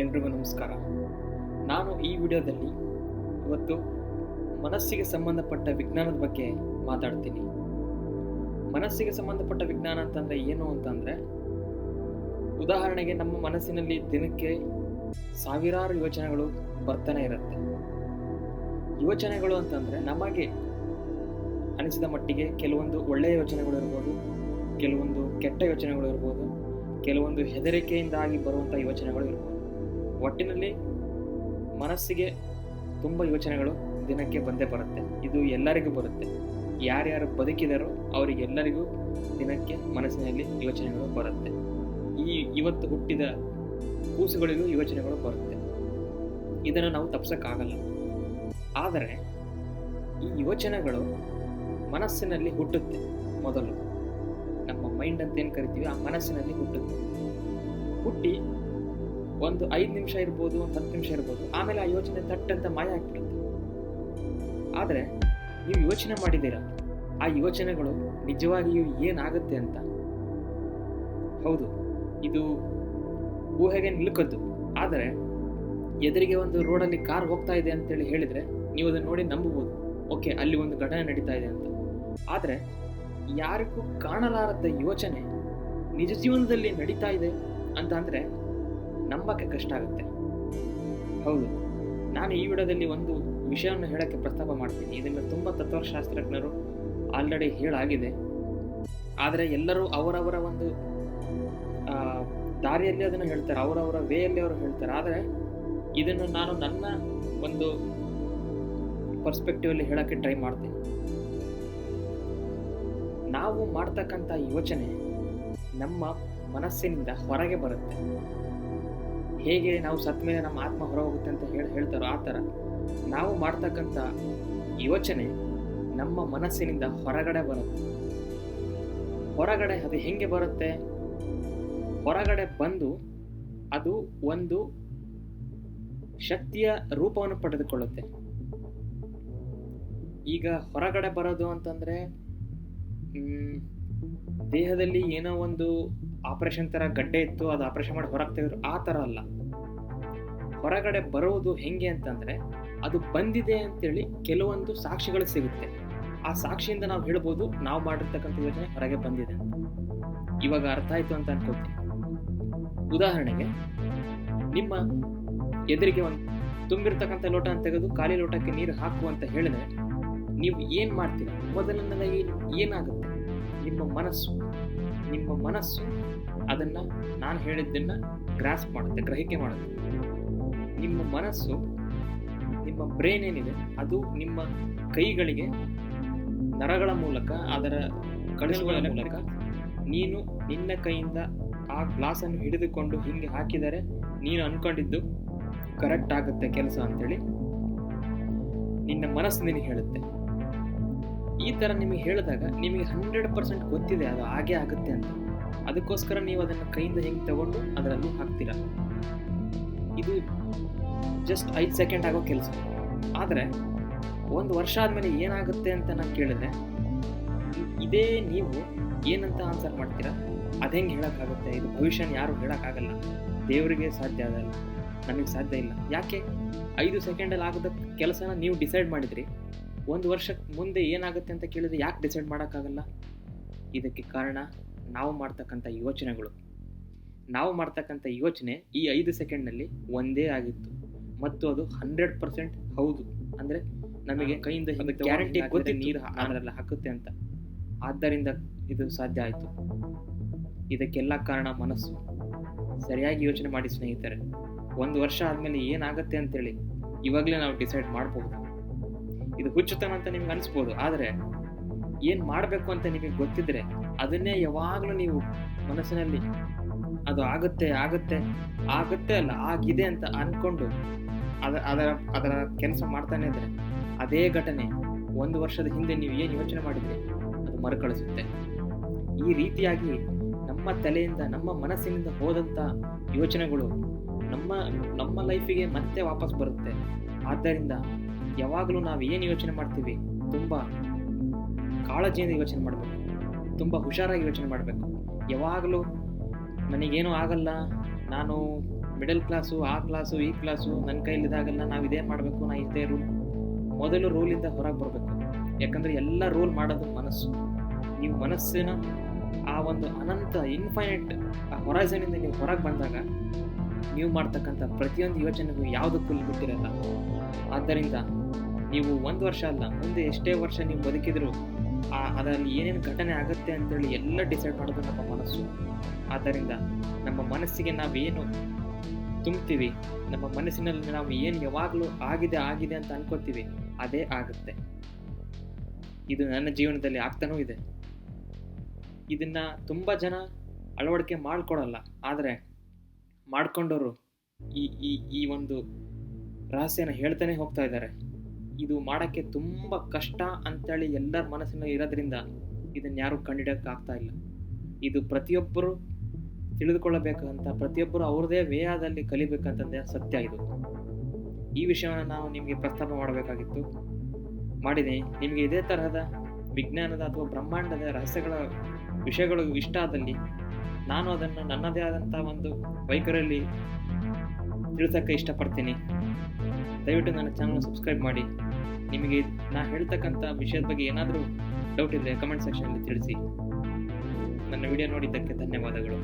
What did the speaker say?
ಎಲ್ರಿಗೂ ನಮಸ್ಕಾರ. ನಾನು ಈ ವಿಡಿಯೋದಲ್ಲಿ ಇವತ್ತು ಮನಸ್ಸಿಗೆ ಸಂಬಂಧಪಟ್ಟ ವಿಜ್ಞಾನದ ಬಗ್ಗೆ ಮಾತಾಡ್ತೀನಿ. ಮನಸ್ಸಿಗೆ ಸಂಬಂಧಪಟ್ಟ ವಿಜ್ಞಾನ ಅಂತಂದರೆ ಏನು ಅಂತಂದರೆ, ಉದಾಹರಣೆಗೆ ನಮ್ಮ ಮನಸ್ಸಿನಲ್ಲಿ ದಿನಕ್ಕೆ ಸಾವಿರಾರು ಯೋಚನೆಗಳು ಬರ್ತಾನೆ ಇರುತ್ತೆ. ಯೋಚನೆಗಳು ಅಂತಂದರೆ ನಮಗೆ ಅನಿಸಿದ ಮಟ್ಟಿಗೆ ಕೆಲವೊಂದು ಒಳ್ಳೆಯ ಯೋಚನೆಗಳು ಇರ್ಬೋದು, ಕೆಲವೊಂದು ಕೆಟ್ಟ ಯೋಚನೆಗಳು ಇರ್ಬೋದು, ಕೆಲವೊಂದು ಹೆದರಿಕೆಯಿಂದಾಗಿ ಬರುವಂಥ ಯೋಚನೆಗಳು ಇರ್ಬೋದು. ಒಟ್ಟಿನಲ್ಲಿ ಮನಸ್ಸಿಗೆ ತುಂಬ ಯೋಚನೆಗಳು ದಿನಕ್ಕೆ ಬಂದೇ ಬರುತ್ತೆ. ಇದು ಎಲ್ಲರಿಗೂ ಬರುತ್ತೆ. ಯಾರ್ಯಾರು ಬದುಕಿದಾರೋ ಅವರಿಗೆಲ್ಲರಿಗೂ ದಿನಕ್ಕೆ ಮನಸ್ಸಿನಲ್ಲಿ ಯೋಚನೆಗಳು ಬರುತ್ತೆ. ಈ ಇವತ್ತು ಹುಟ್ಟಿದ ಕೂಸುಗಳಿಗೂ ಯೋಚನೆಗಳು ಬರುತ್ತೆ. ಇದನ್ನು ನಾವು ತಪ್ಸೋಕ್ಕಾಗಲ್ಲ. ಆದರೆ ಈ ಯೋಚನೆಗಳು ಮನಸ್ಸಿನಲ್ಲಿ ಹುಟ್ಟುತ್ತೆ ಮೊದಲು. ನಮ್ಮ ಮೈಂಡ್ ಅಂತ ಏನು ಕರಿತೀವಿ? ಆ ಮನಸ್ಸಿನಲ್ಲಿ ಹುಟ್ಟುತ್ತೆ. ಹುಟ್ಟಿ ಒಂದು ಐದು ನಿಮಿಷ ಇರ್ಬೋದು, ಒಂದು ಹತ್ತು ನಿಮಿಷ ಇರ್ಬೋದು. ಆಮೇಲೆ ಆ ಯೋಚನೆ ತಟ್ಟಂತ ಮಾಯ ಆಗ್ಬಿಡುತ್ತೆ. ಆದರೆ ನೀವು ಯೋಚನೆ ಮಾಡಿದ್ದೀರಾ? ಆ ಯೋಚನೆಗಳು ನಿಜವಾಗಿಯೂ ಏನಾಗುತ್ತೆ ಅಂತ? ಹೌದು, ಇದು ಊಹೆಗೆ ನಿಲುಕದ್ದು. ಆದರೆ ಎದುರಿಗೆ ಒಂದು ರೋಡಲ್ಲಿ ಕಾರ್ ಹೋಗ್ತಾ ಇದೆ ಅಂತೇಳಿ ಹೇಳಿದರೆ ನೀವು ಅದನ್ನು ನೋಡಿ ನಂಬಬಹುದು. ಓಕೆ, ಅಲ್ಲಿ ಒಂದು ಘಟನೆ ನಡೀತಾ ಇದೆ ಅಂತ. ಆದರೆ ಯಾರಿಗೂ ಕಾಣಲಾರದ ಯೋಚನೆ ನಿಜ ಜೀವನದಲ್ಲಿ ನಡೀತಾ ಇದೆ ಅಂತ ಅಂದರೆ ನಂಬಕ್ಕೆ ಕಷ್ಟ ಆಗುತ್ತೆ. ಹೌದು. ನಾನು ಈ ವಿಡಿಯೋದಲ್ಲಿ ಒಂದು ವಿಷಯವನ್ನು ಹೇಳೋಕ್ಕೆ ಪ್ರಸ್ತಾಪ ಮಾಡ್ತೀನಿ. ಇದನ್ನು ತುಂಬ ತತ್ವಶಾಸ್ತ್ರಜ್ಞರು ಆಲ್ರೆಡಿ ಹೇಳಾಗಿದೆ. ಆದರೆ ಎಲ್ಲರೂ ಅವರವರ ಒಂದು ದಾರಿಯಲ್ಲಿ ಅದನ್ನು ಹೇಳ್ತಾರೆ. ಅವರವರ ವೇಯಲ್ಲಿ ಅವರು ಹೇಳ್ತಾರೆ. ಆದರೆ ಇದನ್ನು ನಾನು ನನ್ನ ಒಂದು ಪರ್ಸ್ಪೆಕ್ಟಿವಲ್ಲಿ ಹೇಳೋಕ್ಕೆ ಟ್ರೈ ಮಾಡ್ತೀನಿ. ನಾವು ಮಾಡ್ತಕ್ಕಂಥ ಯೋಚನೆ ನಮ್ಮ ಮನಸ್ಸಿನಿಂದ ಹೊರಗೆ ಬರುತ್ತೆ. ಹೇಗೆ ನಾವು ಸತ್ತ ಮೇಲೆ ನಮ್ಮ ಆತ್ಮ ಹೊರ ಹೋಗುತ್ತೆ ಅಂತ ಹೇಳಿ ಹೇಳ್ತಾರೋ ಆ ಥರ ನಾವು ಮಾಡ್ತಕ್ಕಂಥ ಯೋಚನೆ ನಮ್ಮ ಮನಸ್ಸಿನಿಂದ ಹೊರಗಡೆ ಬರುತ್ತೆ. ಹೊರಗಡೆ ಅದು ಹೆಂಗೆ ಬರುತ್ತೆ? ಹೊರಗಡೆ ಬಂದು ಅದು ಒಂದು ಶಕ್ತಿಯ ರೂಪವನ್ನು ಪಡೆದುಕೊಳ್ಳುತ್ತೆ. ಈಗ ಹೊರಗಡೆ ಬರೋದು ಅಂತಂದ್ರೆ ದೇಹದಲ್ಲಿ ಏನೋ ಒಂದು ಆಪರೇಷನ್ ತರ ಗಡ್ಡೆ ಇತ್ತು, ಅದು ಆಪರೇಷನ್ ಮಾಡಿ ಹೊರಗೆ ತೆಗೆದ್ರು, ಆ ಥರ ಅಲ್ಲ. ಹೊರಗಡೆ ಬರುವುದು ಹೆಂಗೆ ಅಂತಂದ್ರೆ, ಅದು ಬಂದಿದೆ ಅಂತೇಳಿ ಕೆಲವೊಂದು ಸಾಕ್ಷಿಗಳು ಸಿಗುತ್ತೆ. ಆ ಸಾಕ್ಷಿಯಿಂದ ನಾವು ಹೇಳ್ಬೋದು, ನಾವು ಮಾಡಿರ್ತಕ್ಕಂಥ ಯೋಜನೆ ಹೊರಗೆ ಬಂದಿದೆ ಇವಾಗ ಅರ್ಥ ಆಯ್ತು ಅಂತ ಅನ್ಕೋತೀನಿ ಉದಾಹರಣೆಗೆ, ನಿಮ್ಮ ಎದುರಿಗೆ ಒಂದು ತುಂಬಿರ್ತಕ್ಕಂಥ ಲೋಟ ತೆಗೆದು ಖಾಲಿ ಲೋಟಕ್ಕೆ ನೀರು ಹಾಕು ಅಂತ ಹೇಳಿದ್ರೆ, ನೀವು ಏನ್ ಮಾಡ್ತೀರಿ? ಮೊದಲನೇದಾಗಿ ಏನಾಗುತ್ತೆ? ನಿಮ್ಮ ಮನಸ್ಸು ನಿಮ್ಮ ಮನಸ್ಸು ಅದನ್ನ ನಾನು ಹೇಳಿದ್ದನ್ನ ಗ್ರಾಸ್ ಮಾಡುತ್ತೆ ಗ್ರಹಿಕೆ ಮಾಡುತ್ತೆ. ನಿಮ್ಮ ಮನಸ್ಸು ನಿಮ್ಮ ಬ್ರೈನ್ ಏನಿದೆ ಅದು ನಿಮ್ಮ ಕೈಗಳಿಗೆ ನರಗಳ ಮೂಲಕ ಅದರ ಕಳಿಸುವ ಮೂಲಕ ನೀನು ನಿನ್ನ ಕೈಯಿಂದ ಆ ಗ್ಲಾಸನ್ನು ಹಿಡಿದುಕೊಂಡು ಹಿಂಗೆ ಹಾಕಿದರೆ ನೀನು ಅನ್ಕೊಂಡಿದ್ದು ಕರೆಕ್ಟ್ ಆಗುತ್ತೆ ಕೆಲಸ ಅಂತೇಳಿ ನಿನ್ನ ಮನಸ್ಸು ನಿನಗೆ ಹೇಳುತ್ತೆ. ಈ ಥರ ನಿಮಗೆ ಹೇಳಿದಾಗ ನಿಮಗೆ ಹಂಡ್ರೆಡ್ ಪರ್ಸೆಂಟ್ ಗೊತ್ತಿದೆ ಅದು ಹಾಗೆ ಆಗುತ್ತೆ ಅಂತ. ಅದಕ್ಕೋಸ್ಕರ ನೀವು ಅದನ್ನು ಕೈಯಿಂದ ಹೆಂಗೆ ತಗೊಂಡು ಅದರಲ್ಲಿ ಹಾಕ್ತೀರ? ಇದು ಜಸ್ಟ್ ಐದು ಸೆಕೆಂಡ್ ಆಗೋ ಕೆಲಸ. ಆದರೆ ಒಂದು ವರ್ಷ ಆದಮೇಲೆ ಏನಾಗುತ್ತೆ ಅಂತ ನಾನು ಕೇಳಿದೆ ಇದೇ ನೀವು ಏನಂತ ಆನ್ಸರ್ ಮಾಡ್ತೀರಾ? ಅದು ಹೆಂಗೆ ಹೇಳೋಕ್ಕಾಗುತ್ತೆ? ಇದು ಭವಿಷ್ಯನ ಯಾರು ಹೇಳೋಕ್ಕಾಗಲ್ಲ. ದೇವರಿಗೆ ಸಾಧ್ಯ ಆಗಲ್ಲ ನಮಗೆ ಸಾಧ್ಯ ಇಲ್ಲ. ಯಾಕೆ? ಐದು ಸೆಕೆಂಡಲ್ಲಿ ಆಗದ ಕೆಲಸನ ನೀವು ಡಿಸೈಡ್ ಮಾಡಿದ್ರಿ. ಒಂದು ವರ್ಷ ಮುಂದೆ ಏನಾಗುತ್ತೆ ಅಂತ ಕೇಳಿದ್ರೆ ಯಾಕೆ ಡಿಸೈಡ್ ಮಾಡೋಕ್ಕಾಗಲ್ಲ? ಇದಕ್ಕೆ ಕಾರಣ ನಾವು ಮಾಡ್ತಕ್ಕಂಥ ಯೋಚನೆಗಳು. ನಾವು ಮಾಡ್ತಕ್ಕಂಥ ಯೋಚನೆ ಈ ಐದು ಸೆಕೆಂಡ್ನಲ್ಲಿ ಒಂದೇ ಆಗಿತ್ತು. ಮತ್ತು ಅದು ಹಂಡ್ರೆಡ್ ಪರ್ಸೆಂಟ್ ಹೌದು. ಅಂದರೆ ನಮಗೆ ಕೈಯಿಂದ ಗ್ಯಾರಂಟಿ ಗೊತ್ತಿ ನೀರು ಅದರಲ್ಲಿ ಹಾಕುತ್ತೆ ಅಂತ. ಆದ್ದರಿಂದ ಇದು ಸಾಧ್ಯ ಆಯಿತು. ಇದಕ್ಕೆಲ್ಲ ಕಾರಣ ಮನಸ್ಸು. ಸರಿಯಾಗಿ ಯೋಚನೆ ಮಾಡಿ ಸ್ನೇಹಿತರೆ. ಒಂದು ವರ್ಷ ಆದಮೇಲೆ ಏನಾಗುತ್ತೆ ಅಂತೇಳಿ ಇವಾಗಲೇ ನಾವು ಡಿಸೈಡ್ ಮಾಡ್ಬೋದು? ಇದು ಹುಚ್ಚುತನ ಅಂತ ನಿಮ್ಗೆ ಅನಿಸ್ಬೋದು. ಆದರೆ ಏನು ಮಾಡಬೇಕು ಅಂತ ನಿಮಗೆ ಗೊತ್ತಿದ್ರೆ ಅದನ್ನೇ ಯಾವಾಗಲೂ ನೀವು ಮನಸ್ಸಿನಲ್ಲಿ ಅದು ಆಗುತ್ತೆ ಆಗುತ್ತೆ ಆಗುತ್ತೆ ಅಲ್ಲ, ಆಗಿದೆ ಅಂತ ಅನ್ಕೊಂಡು ಅದ, ಅದರ ಅದರ ಕೆಲಸ ಮಾಡ್ತಾನೆ ಇದ್ರೆ ಅದೇ ಘಟನೆ ಒಂದು ವರ್ಷದ ಹಿಂದೆ ನೀವು ಏನು ಯೋಚನೆ ಮಾಡಿದ್ರೆ? ಅದು ಮರುಕಳಿಸುತ್ತೆ. ಈ ರೀತಿಯಾಗಿ ನಮ್ಮ ತಲೆಯಿಂದ, ನಮ್ಮ ಮನಸ್ಸಿನಿಂದ ಹೋದಂಥ ಯೋಚನೆಗಳು ನಮ್ಮ ನಮ್ಮ ಲೈಫಿಗೆ ಮತ್ತೆ ವಾಪಸ್ ಬರುತ್ತೆ. ಆದ್ದರಿಂದ ಯಾವಾಗಲೂ ನಾವು ಏನು ಯೋಚನೆ ಮಾಡ್ತೀವಿ, ತುಂಬ ಕಾಳಜಿಯಿಂದ ಯೋಚನೆ ಮಾಡಬೇಕು, ತುಂಬ ಹುಷಾರಾಗಿ ಯೋಚನೆ ಮಾಡಬೇಕು. ಯಾವಾಗಲೂ ನನಗೇನೂ ಆಗಲ್ಲ, ನಾನು ಮಿಡಲ್ ಕ್ಲಾಸು ಆ ಕ್ಲಾಸು ಈ ಕ್ಲಾಸು ನನ್ನ ಕೈಲಿದಾಗೆಲ್ಲ ನಾವು ಇದೇ ಮಾಡಬೇಕು, ನಾ ಇದೇ ರೂಲ್ ಮೊದಲು ರೂಲಿಂದ ಹೊರಗೆ ಬರಬೇಕು. ಯಾಕಂದರೆ ಎಲ್ಲ ರೂಲ್ ಮಾಡೋದು ಮನಸ್ಸು. ನೀವು ಮನಸ್ಸಿನ ಆ ಒಂದು ಅನಂತ ಇನ್ಫೈನೈಟ್ ಆ ಹೊರಾಜನಿಂದ ನೀವು ಹೊರಗೆ ಬಂದಾಗ, ನೀವು ಮಾಡ್ತಕ್ಕಂಥ ಪ್ರತಿಯೊಂದು ಯೋಚನೆಗೂ ಯಾವುದಕ್ಕೂ ಬಿಟ್ಟಿರಲ್ಲ. ಆದ್ದರಿಂದ ನೀವು ಒಂದು ವರ್ಷ ಅಲ್ಲ, ಮುಂದೆ ಎಷ್ಟೇ ವರ್ಷ ನೀವು ಬದುಕಿದ್ರು, ಆ, ಅದರಲ್ಲಿ ಏನೇನು ಘಟನೆ ಆಗುತ್ತೆ ಅಂತೇಳಿ ಎಲ್ಲ ಡಿಸೈಡ್ ಮಾಡೋದು ನಮ್ಮ ಮನಸ್ಸು. ಆದ್ದರಿಂದ ನಮ್ಮ ಮನಸ್ಸಿಗೆ ನಾವೇನು ತುಂಬ್ತೀವಿ, ನಮ್ಮ ಮನಸ್ಸಿನಲ್ಲಿ ನಾವು ಏನು ಯಾವಾಗಲೂ ಆಗಿದೆ ಆಗಿದೆ ಅಂತ ಅನ್ಕೋತೀವಿ ಅದೇ ಆಗುತ್ತೆ. ಇದು ನನ್ನ ಜೀವನದಲ್ಲಿ ಆಗ್ತಾನೂ ಇದೆ. ಇದನ್ನ ತುಂಬ ಜನ ಅಳವಡಿಕೆ ಮಾಡ್ಕೊಡಲ್ಲ ಆದರೆ ಮಾಡ್ಕೊಂಡವರು ಈ ಈ ಈ ಒಂದು ರಹಸ್ಯನ ಹೇಳ್ತಾನೆ ಹೋಗ್ತಾ ಇದ್ದಾರೆ. ಇದು ಮಾಡೋಕ್ಕೆ ತುಂಬ ಕಷ್ಟ ಅಂತೇಳಿ ಎಲ್ಲರ ಮನಸ್ಸಿನಲ್ಲಿ ಇರೋದ್ರಿಂದ ಇದನ್ನು ಯಾರು ಕಂಡಿಡಿಯೋಕೆ ಆಗ್ತಾ ಇಲ್ಲ. ಇದು ಪ್ರತಿಯೊಬ್ಬರು ತಿಳಿದುಕೊಳ್ಳಬೇಕಂತ, ಪ್ರತಿಯೊಬ್ಬರು ಅವ್ರದೇ ವೇಯದಲ್ಲಿ ಕಲಿಬೇಕಂತಂದೇ ಸತ್ಯ ಇದು. ಈ ವಿಷಯವನ್ನು ನಾವು ನಿಮಗೆ ಪ್ರಸ್ತಾಪ ಮಾಡಬೇಕಾಗಿತ್ತು. ಮಾಡಿದೆ. ನಿಮಗೆ ಇದೇ ತರಹದ ವಿಜ್ಞಾನದ ಅಥವಾ ಬ್ರಹ್ಮಾಂಡದ ರಹಸ್ಯಗಳ ವಿಷಯಗಳು ಇಷ್ಟ ಆದಲ್ಲಿ ನಾನು ಅದನ್ನು ನನ್ನದೇ ಆದಂಥ ಒಂದು ವೈಖರಿಯಲ್ಲಿ ತಿಳಿಸೋಕ್ಕೆ ಇಷ್ಟಪಡ್ತೀನಿ. ದಯವಿಟ್ಟು ನನ್ನ ಚಾನಲ್ ಸಬ್ಸ್ಕ್ರೈಬ್ ಮಾಡಿ. ನಿಮಗೆ ನಾ ಹೇಳ್ತಕ್ಕಂಥ ವಿಷಯದ ಬಗ್ಗೆ ಏನಾದರೂ ಡೌಟ್ ಇದ್ದರೆ ಕಮೆಂಟ್ ಸೆಕ್ಷನಲ್ಲಿ ತಿಳಿಸಿ. ನನ್ನ ವಿಡಿಯೋ ನೋಡಿದ್ದಕ್ಕೆ ಧನ್ಯವಾದಗಳು.